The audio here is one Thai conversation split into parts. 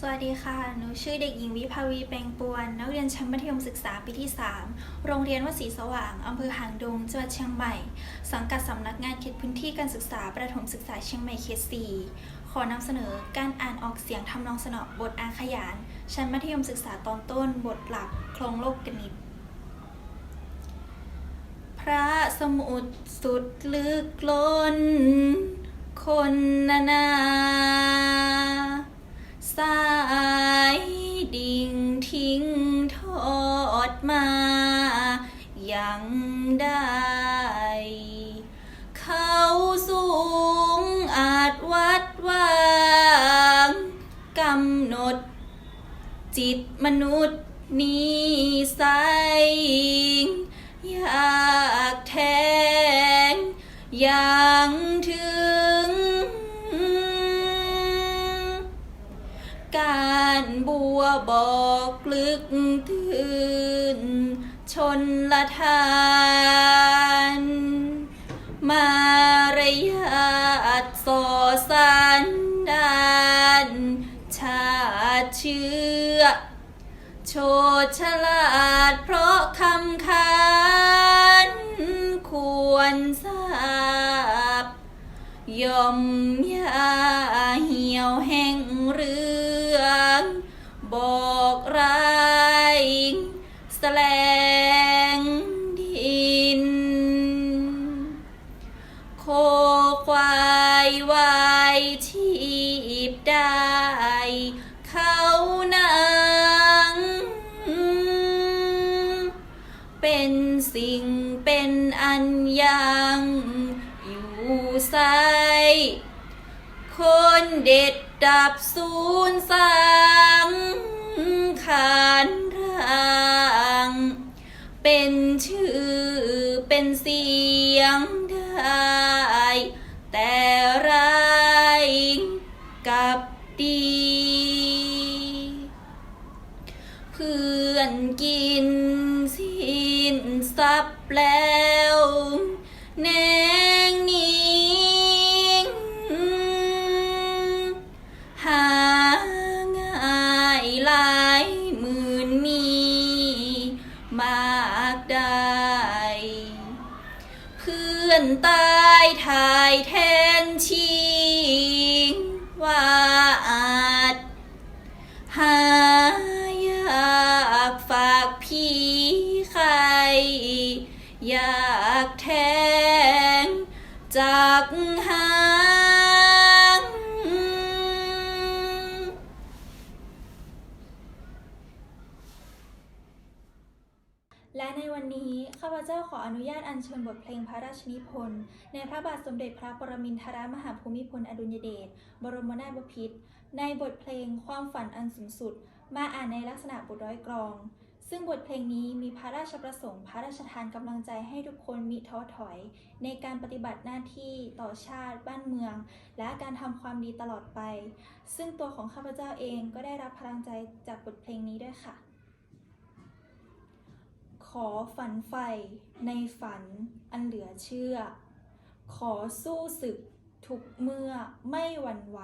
สวัสดีค่ะ หนูชื่อเด็กหญิงวิภาวีแปงปวน นักเรียนชั้นมัธยมศึกษาปีที่ 3 โรงเรียนวัดศรีสว่าง อำเภอหางดง จังหวัดเชียงใหม่ สังกัดสำนักงานเขตพื้นที่การศึกษาประถมศึกษาเชียงใหม่เขต 4 ขอนำเสนอการอ่านออกเสียงทำนองสนอบทอาขยาน ชั้นมัธยมศึกษาตอนต้น บทหลักโครงโลกกนิตพระสมุทรสุดลึกล้น คนนานา มนุษย์นี้ใสอยากแทงยังถึง การบัวบอกลึกตื่นชนละทาน ชดฉลาดเพราะคำขานควรทราบย่อมยาเหี่ยวแห่งเรื่องบอกร้ายแสลงดิน โคควายวายชีพได้ สิ่งเป็นอันยังอยู่ใสคนเด็ดดับศูนย์สังขานทางเป็นชื่อเป็นเสียงได้แต่ พื่อนกินสิ้นทรัพย์แล้วแนงนิ่งหาง่ายหลายหมื่นมีมากได้ เพื่อนตายทายแทนชิงว่าอาากฝากพี่ใคร อยากแทงจากหางและในวันนี้ข้าพเจ้าขออนุญาตอัญเชิญบทเพลงพระราชนิพนธ์ในพระบาทสมเด็จพระปรมินทรมหาภูมิพลอดุลยเดชบรมนาถบพิตรในบทเพลงความฝันอันสูงสุด มาอ่านในลักษณะบทร้อยกรอง ซึ่งบทเพลงนี้มีพระราชประสงค์ พระราชทานกำลังใจให้ทุกคนมิท้อถอย ในการปฏิบัติหน้าที่ต่อชาติบ้านเมือง และการทำความดีตลอดไป ซึ่งตัวของข้าพเจ้าเองก็ได้รับพลังใจจากบทเพลงนี้ด้วยค่ะ ขอฝันใฝ่ในฝันอันเหลือเชื่อ ขอสู้ศึกทุกเมื่อไม่หวั่นไหว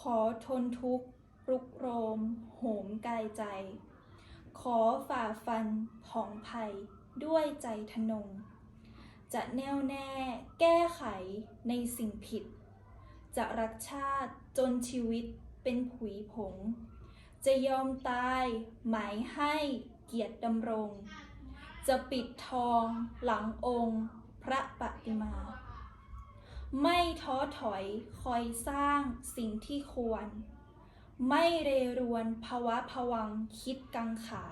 ขอทนทุกข์ รุกโรม โหมกายใจ ขอฝ่าฟันผองภัยด้วยใจทนง จะแน่วแน่แก้ไขในสิ่งผิด จะรักชาติจนชีวิตเป็นผุยผง จะยอมตายหมายให้เกียรติดำรง จะปิดทองหลังองค์พระปฏิมา ไม่ท้อถอยคอยสร้างสิ่งที่ควร ไม่เรรวนภาวะผวังคิดกังขา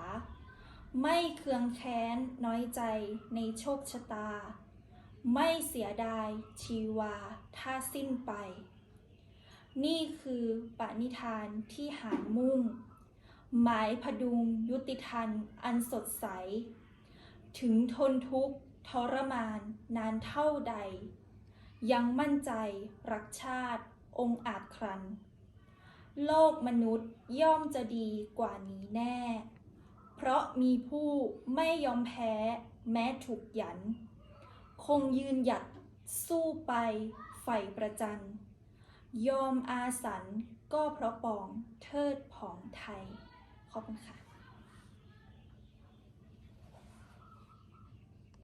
ไม่เคืองแค้นน้อยใจในโชคชะตา ไม่เสียดายชีวาถ้าสิ้นไป นี่คือปณิธานที่หารมุ่ง หมายพดุงยุติธรรมอันสดใส ถึงทนทุกข์ทรมานนานเท่าใด ยังมั่นใจรักชาติองค์อาจครัน โลกมนุษย์ย่อมจะดีกว่านี้แน่ เพราะมีผู้ไม่ยอมแพ้แม้ถูกหยัน คงยืนหยัดสู้ไปใฝ่ประจัน ยอมอาสันก็เพราะปองเทิดผองไทย ขอบคุณค่ะ